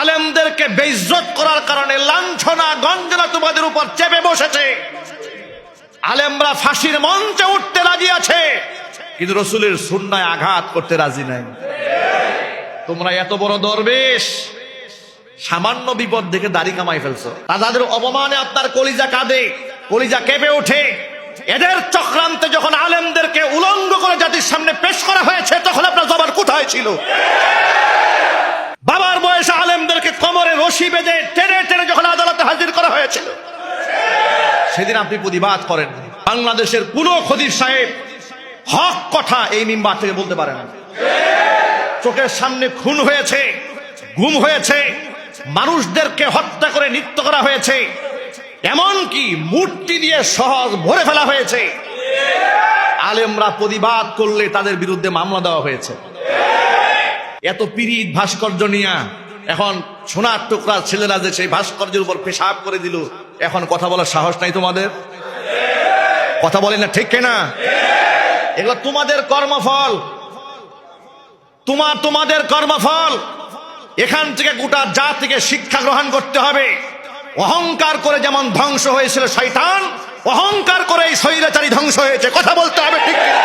আলেমদেরকে বেইজ্জত করার কারণে লাঞ্ছনা, গঞ্জনা তোমাদের উপর চেপে বসেছে। আলেমরা ফাঁসির মঞ্চে উঠতে রাজি আছে, কিন্তু রসুলের সুন্নায় আঘাত করতে রাজি নাই। তোমরা এত বড় দরবেশ, সামান্য বিপদ দেখে দাড়ি কামাই ফেলছো। তাদের অপমানে আপনার কলিজা কাঁদে, কলিজা কেঁপে ওঠে। এদের চক্রান্তে যখন আলেমদেরকে উলঙ্গ করে জাতির সামনে পেশ করা হয়েছে, তখন আপনার জবান কোথায় ছিল? রশি বেঁধে টেনে টেনে যখন আদালতে হাজির করা হয়েছিল, সেদিন আপনি প্রতিবাদ করেন। বাংলাদেশের কোন খদির সাহেব হক কথা এই মিম্বার থেকে বলতে পারে না চোখের সামনে খুন হয়েছে, গুম হয়েছে, মানুষদেরকে হত্যা করে নৃত্য করা হয়েছে, এমনকি মূর্তি দিয়ে সহজ ভরে ফেলা হয়েছে। আলেমরা প্রতিবাদ করলে তাদের বিরুদ্ধে মামলা দেওয়া হয়েছে। এত পিরিত ভাস্কর্য নিয়া এখন সোনার টুকরা ছেলেরা যে সেই ভাস্কর্যের উপর পেশাব করে দিল, এখন কথা বলার সাহস নাই তোমাদের? কথা বলে না, ঠিক না এগুলো তোমাদের কর্মফল। তোমার তোমাদের কর্মফল। এখান থেকে গোটা জাতিকে শিক্ষা গ্রহণ করতে হবে। অহংকার করে যেমন ধ্বংস হয়েছিল শয়তান, অহংকার করে এই স্বৈরাচারী ধ্বংস হয়েছে। কথা বলতে হবে, ঠিক কিনা?